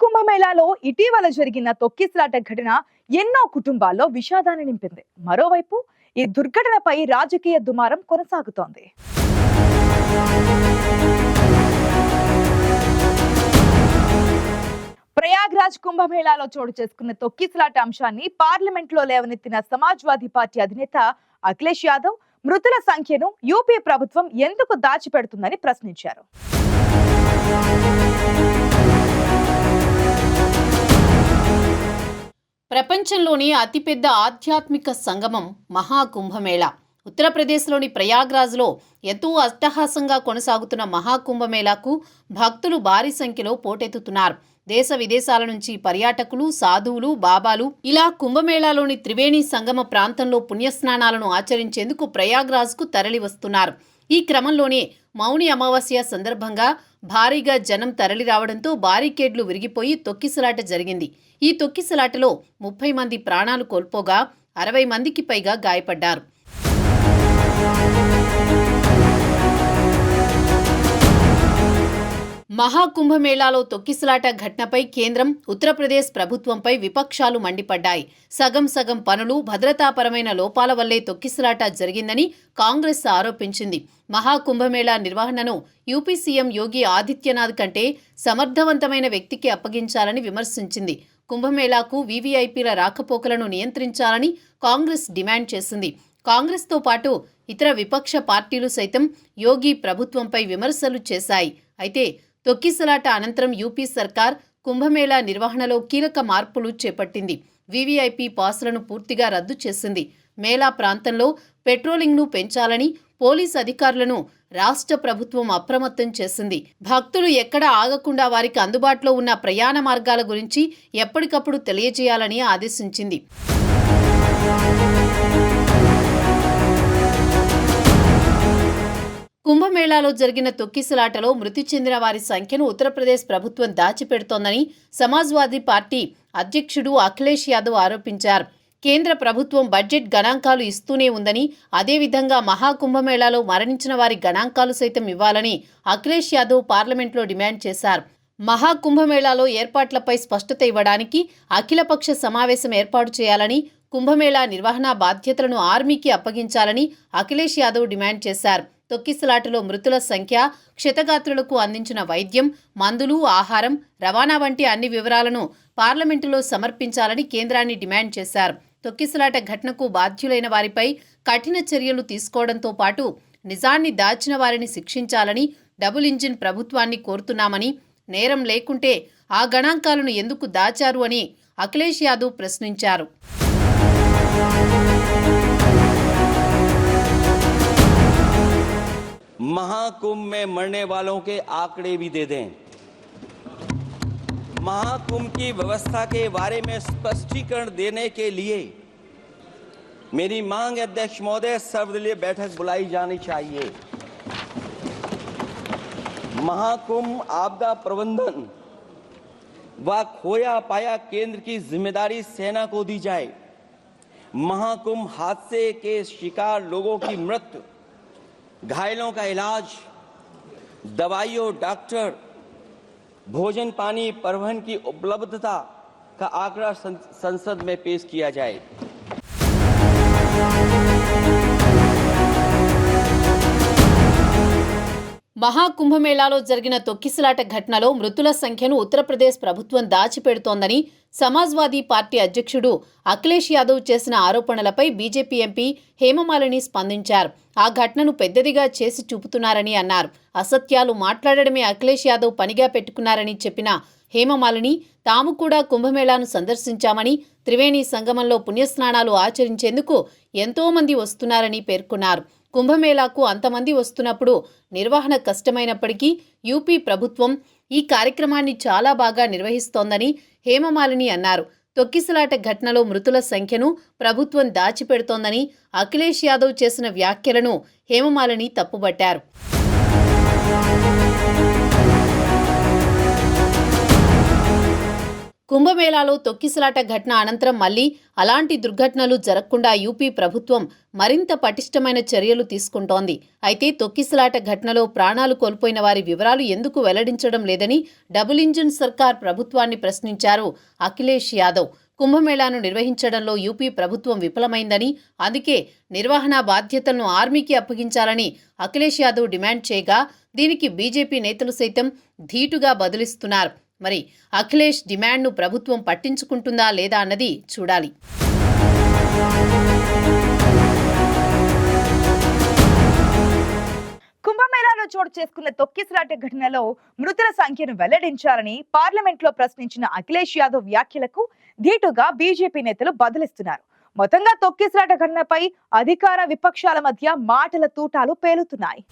కుంభమేళాలో ఇటీవల జరిగిన తొక్కిసలాట ఘటన ఎన్నో కుటుంబాల్లో విషాదాన్ని నింపింది. మరోవైపు ఈ దుర్ఘటనపై రాజకీయ దుమారం కొనసాగుతోంది. ప్రయాగ్రాజ్ కుంభమేళాలో చోటు చేసుకున్న తొక్కిసలాట అంశాన్ని పార్లమెంట్లో లేవనెత్తిన సమాజ్వాదీ పార్టీ అధినేత అఖిలేష్ యాదవ్ మృతుల సంఖ్యను యూపీ ప్రభుత్వం ఎందుకు దాచిపెడుతుందని ప్రశ్నించారు. ప్రపంచంలోని అతిపెద్ద ఆధ్యాత్మిక సంగమం మహాకుంభమేళా. ఉత్తరప్రదేశ్లోని ప్రయాగ్రాజ్లో ఎంతో అట్టహాసంగా కొనసాగుతున్న మహాకుంభమేళాకు భక్తులు భారీ సంఖ్యలో పోటెత్తుతున్నారు. దేశ విదేశాల నుంచి పర్యాటకులు సాధువులు బాబాలు ఇలా కుంభమేళాలోని త్రివేణి సంగమ ప్రాంతంలో పుణ్యస్నానాలను ఆచరించేందుకు ప్రయాగ్రాజ్కు తరలి వస్తున్నారు ఈ క్రమంలోనే మౌని అమావాస్య సందర్భంగా భారీగా జనం తరలి రావడంతో బారికేడ్లు విరిగిపోయి తొక్కిసలాట జరిగింది. ఈ తొక్కిసలాటలో ముప్పై మంది ప్రాణాలు కోల్పోగా అరవై మందికి పైగా గాయపడ్డారు. మహాకుంభమేళాలో తొక్కిసలాట ఘటనపై కేంద్రం ఉత్తరప్రదేశ్ ప్రభుత్వంపై విపక్షాలు మండిపడ్డాయి. సగం సగం పనులు భద్రతాపరమైన లోపాల వల్లే తొక్కిసలాట జరిగిందని కాంగ్రెస్ ఆరోపించింది. మహాకుంభమేళా నిర్వహణను యూపీ సీఎం యోగి ఆదిత్యనాథ్ కంటే సమర్థవంతమైన వ్యక్తికి అప్పగించాలని విమర్శించింది. కుంభమేళాకు వీవీఐపీల రాకపోకలను నియంత్రించాలని కాంగ్రెస్ డిమాండ్ చేసింది. కాంగ్రెస్తో పాటు ఇతర విపక్ష పార్టీలు సైతం యోగి ప్రభుత్వంపై విమర్శలు చేశాయి. అయితే తొక్కిసలాట అనంతరం యూపీ సర్కార్ కుంభమేళా నిర్వహణలో కీలక మార్పులు చేపట్టింది. వీవీఐపీ పాసులను పూర్తిగా రద్దు చేసింది. మేళా ప్రాంతంలో పెట్రోలింగ్ను పెంచాలని పోలీస్ అధికారులను రాష్ట్ర ప్రభుత్వం అప్రమత్తం చేసింది. భక్తులు ఎక్కడ ఆగకుండా వారికి అందుబాటులో ఉన్న ప్రయాణ మార్గాల గురించి ఎప్పటికప్పుడు తెలియజేయాలని ఆదేశించింది. కుంభమేళాలో జరిగిన తొక్కిసలాటలో మృతి చెందిన వారి సంఖ్యను ఉత్తరప్రదేశ్ ప్రభుత్వం దాచిపెడుతోందని సమాజ్వాదీ పార్టీ అధ్యక్షుడు అఖిలేష్ యాదవ్ ఆరోపించారు. కేంద్ర ప్రభుత్వం బడ్జెట్ గణాంకాలు ఇస్తూనే ఉందని అదేవిధంగా మహాకుంభమేళాలో మరణించిన వారి గణాంకాలు సైతం ఇవ్వాలని అఖిలేష్ యాదవ్ పార్లమెంట్లో డిమాండ్ చేశారు. మహాకుంభమేళాలో ఏర్పాట్లపై స్పష్టత ఇవ్వడానికి అఖిలపక్ష సమావేశం ఏర్పాటు చేయాలని కుంభమేళా నిర్వహణ బాధ్యతలను ఆర్మీకి అప్పగించాలని అఖిలేష్ యాదవ్ డిమాండ్ చేశారు. తొక్కిసలాటలో మృతుల సంఖ్య క్షతగాత్రులకు అందించిన వైద్యం మందులు ఆహారం రవాణా వంటి అన్ని వివరాలను పార్లమెంటులో సమర్పించాలని కేంద్రాన్ని డిమాండ్ చేశారు. తొక్కిసలాట ఘటనకు బాధ్యులైన వారిపై కఠిన చర్యలు తీసుకోవడంతో పాటు నిజాన్ని దాచిన వారిని శిక్షించాలని డబుల్ ఇంజిన్ ప్రభుత్వాన్ని కోరుతున్నామని నేరం లేకుంటే ఆ గణాంకాలను ఎందుకు దాచారు అని అఖిలేష్ యాదవ్ ప్రశ్నించారు. महाकुंभ में मरने वालों के आंकड़े भी दे दें। महाकुंभ की व्यवस्था के बारे में स्पष्टीकरण देने के लिए मेरी मांग अध्यक्ष महोदय, सर्वदलीय बैठक बुलाई जानी चाहिए। महाकुंभ आपदा प्रबंधन व खोया पाया केंद्र की ज़िम्मेदारी सेना को दी जाए। महाकुंभ हादसे के शिकार लोगों की मृत्यु घायलों का इलाज दवाइयों डॉक्टर भोजन पानी परिवहन की उपलब्धता का आंकड़ा सं- संसद में पेश किया जाए మహాకుంభమేళాలో జరిగిన తొక్కిసలాట ఘటనలో మృతుల సంఖ్యను ఉత్తరప్రదేశ్ ప్రభుత్వం దాచిపెడుతోందని సమాజ్వాదీ పార్టీ అధ్యక్షుడు అఖిలేష్ యాదవ్ చేసిన ఆరోపణలపై బీజేపీ ఎంపీ హేమమాలిని స్పందించారు. ఆ ఘటనను పెద్దదిగా చేసి చూపుతున్నారని అన్నారు. అసత్యాలు మాట్లాడడమే అఖిలేష్ యాదవ్ పనిగా పెట్టుకున్నారని చెప్పిన హేమమాలిని తాము కూడా కుంభమేళాను సందర్శించామని త్రివేణి సంగమంలో పుణ్యస్నానాలు ఆచరించేందుకు ఎంతోమంది వస్తున్నారని పేర్కొన్నారు. కుంభమేళాకు అంతమంది వస్తున్నప్పుడు నిర్వహణ కష్టమైనప్పటికీ యూపీ ప్రభుత్వం ఈ కార్యక్రమాన్ని చాలా బాగా నిర్వహిస్తోందని హేమమాలిని అన్నారు. తొక్కిసలాట ఘటనలో మృతుల సంఖ్యను ప్రభుత్వం దాచిపెడుతోందని అఖిలేష్ యాదవ్ చేసిన వ్యాఖ్యలను హేమమాలిని తప్పుబట్టారు. కుంభమేళాలో తొక్కిసలాట ఘటన అనంతరం మళ్ళీ అలాంటి దుర్ఘటనలు జరగకుండా యూపీ ప్రభుత్వం మరింత పటిష్టమైన చర్యలు తీసుకుంటోంది. అయితే తొక్కిసలాట ఘటనలో ప్రాణాలు కోల్పోయిన వారి వివరాలు ఎందుకు వెల్లడించడం లేదని డబుల్ ఇంజిన్ సర్కార్ ప్రభుత్వాన్ని ప్రశ్నించారు అఖిలేష్ యాదవ్. కుంభమేళాను నిర్వహించడంలో యూపీ ప్రభుత్వం విఫలమైందని అందుకే నిర్వహణ బాధ్యతలను ఆర్మీకి అప్పగించాలని అఖిలేష్ యాదవ్ డిమాండ్ చేయగా దీనికి బీజేపీ నేతలు సైతం ధీటుగా బదులిస్తున్నారు. మరి అఖిలేష్ డిమాండ్ను ప్రభుత్వం పట్టించుకుంటుందా లేదా అన్నది చూడాలి. కుంభమేళాలో చోటు చేసుకున్న తొక్కిసలాట ఘటనలో మృతుల సంఖ్యను వెల్లడించాలని పార్లమెంట్లో ప్రశ్నించిన అఖిలేష్ యాదవ్ వ్యాఖ్యలకు ధీటుగా బీజేపీ నేతలు బదిలిస్తున్నారు. మొత్తంగా తొక్కిసలాట ఘటనపై అధికార విపక్షాల మధ్య మాటల తూటాలు పేలుతున్నాయి.